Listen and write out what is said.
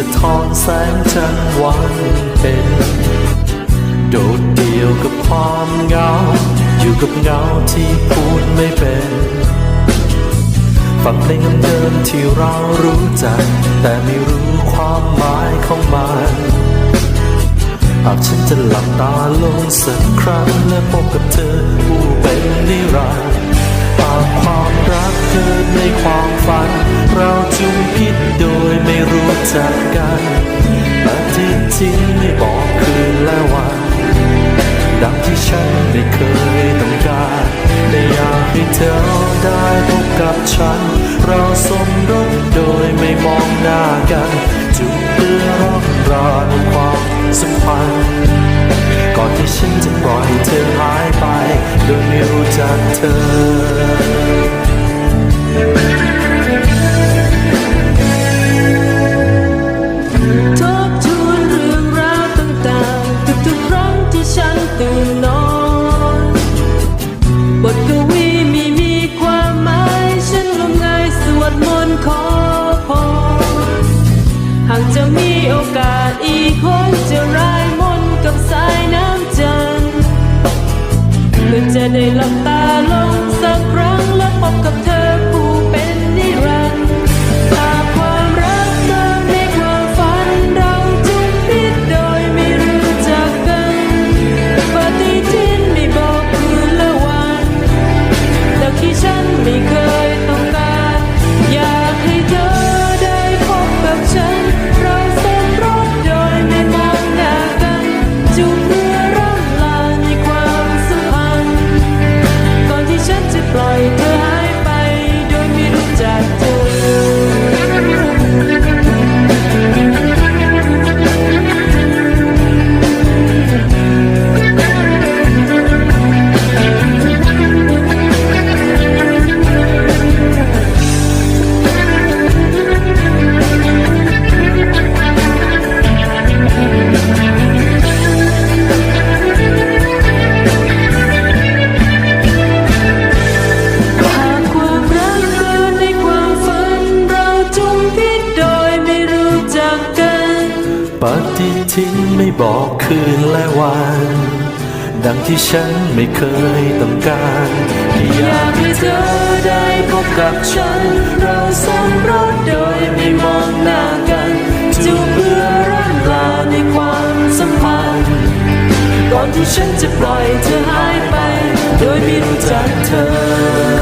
สะท้อนแสงจันทร์วันเป็น โดดเดี่ยวกับความเหงา อยู่กับเงาที่พูดไม่เป็นฟังเพลงเดิมที่เรารู้จัก แต่ไม่รู้ความหมายของมันหากฉันจะหลับตาลงสักครั้งและพบกับเธอผู้เป็นนิรันดร์หากความ ธอ ทบทวนเรื่องราวต่างๆทุกๆครั้งที่ฉันตื่นนอน บทกวีมีมีความหมาย ฉันงมงายสวดมนต์ขอพรหากจะมีโอกาสอีกคนจะรายมนกับสายน้ำ ចេះតែលំតាលំសឹងក្រងលំអបក ทิ้งไม่บอกคืนและวัน ดังที่ฉันไม่เคยต้องการอยากให้เธอได้พบกับฉัน เราสมรสโดยไม่มองหน้ากันจูบเพื่อร่ำลาในความสัมพันธ์ก่อนที่ฉันจะปล่อยเธอหายไป โดยไม่รู้จักเธอ